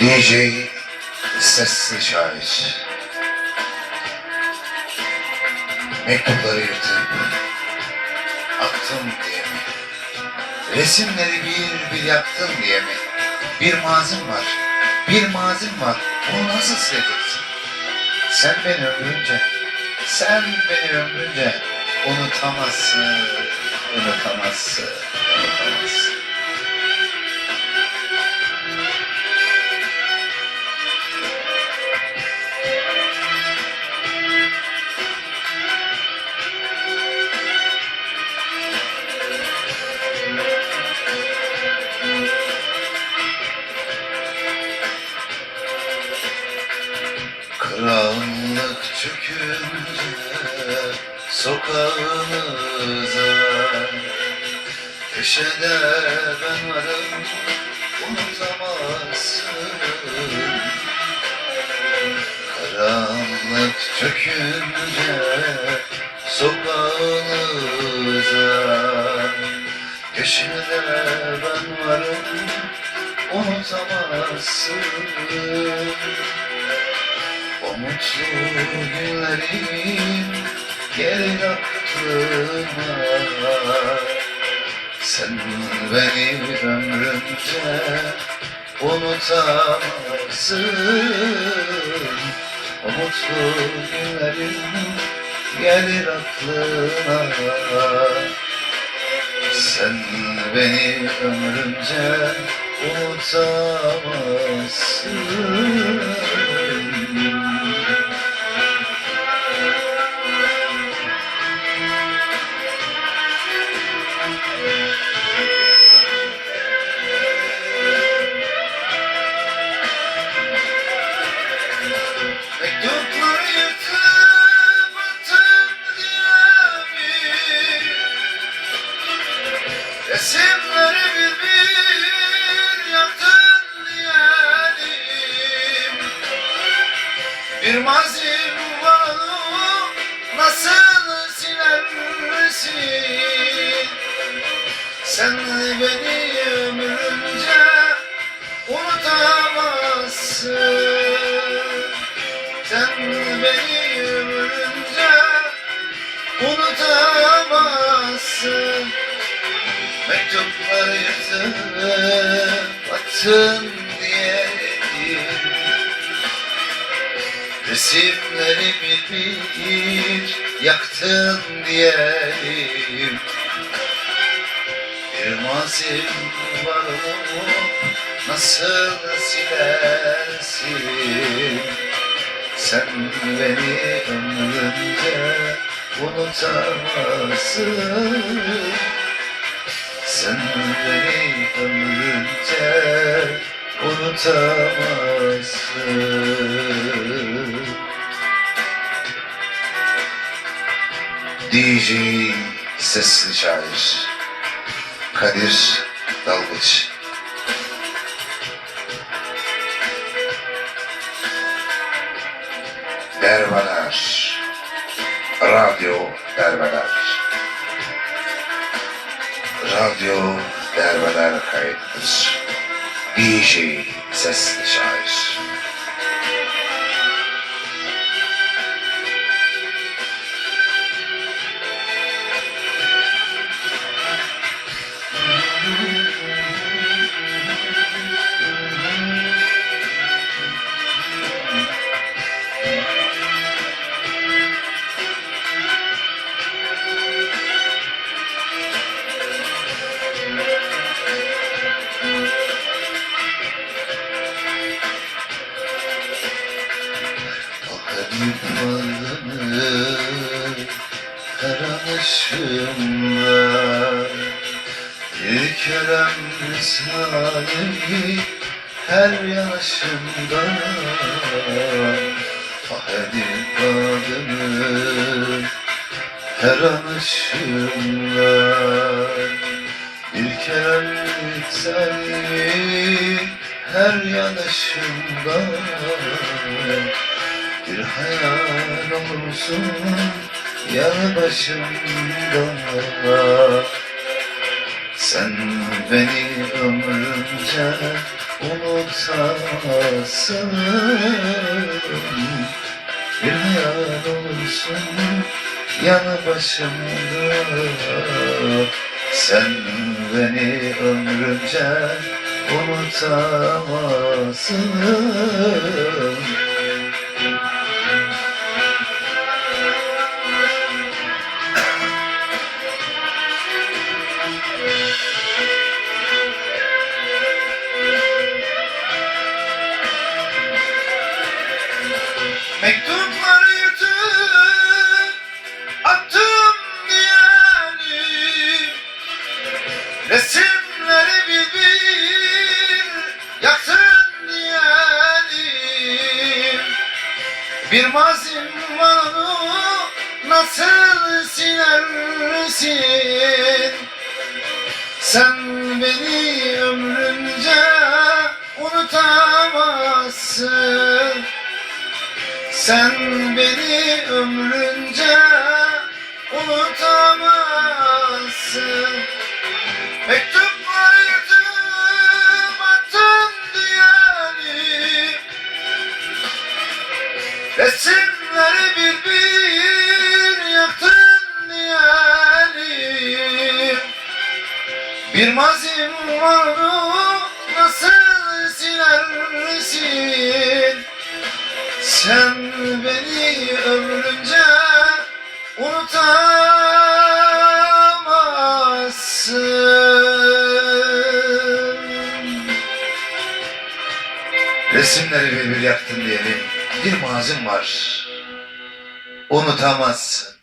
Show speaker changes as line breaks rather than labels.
DJ Sesli Şair Mektupları yırtıp attım diye mi? Resimleri bir bir yaktın diye mi? Bir mazim var, bir mazim var. Onu nasıl sileceksin? Sen beni ömrünce, sen beni ömrünce unutamazsın, unutamazsın, unutamazsın. Sokağımıza Köşede ben varım unutamazsın. Karanlık çökünce sokağımıza Köşede ben varım unutamazsın. O mutlu günlerim gelir aklıma Sen beni ömrümce unutamazsın O mutlu günlerim gelir aklıma Sen beni ömrümce unutamazsın Resimleri bir bir yaktın diyelim Bir var onu nasıl silersin Sen beni ömrümce unutamazsın unutamazsın Mektupları yırtıp attın diyelim. Resimleri bir bir yaktın diyelim. Bir mazim var onu nasıl silersin? Sen beni ömrünce unutamazsın. Sen beni ömrünce unutamazsın. DJ Sesli Şair. Kadir Dalgıç. Derbeler Radyo Derbeler. Radyo Derbeler kayıtlıdır. DJ Sesli Varlığını Karanışımla Bir kerem misali Her yanışımda Ah adını Her anışımla Bir misali Her yanışımda bir hayal olursun yanı başımda Sen beni ömrümce unutasın Bir hayal olursun yanı başımda Sen beni ömrümce unutamazsın Mektupları yutup attım diyelim Resimleri bir bir yaktın Bir mazim var onu nasıl Sen beni ömrünce unutamazsın. Sen beni ömrünce unutamazsın. Mektupları yırtıp attın diyelim Resimleri bir mazim onu nasıl silersin sen beni ömrünce unutamazsın. Resimleri bir bir yaktın diyelim. Bir mazim var. Unutamazsın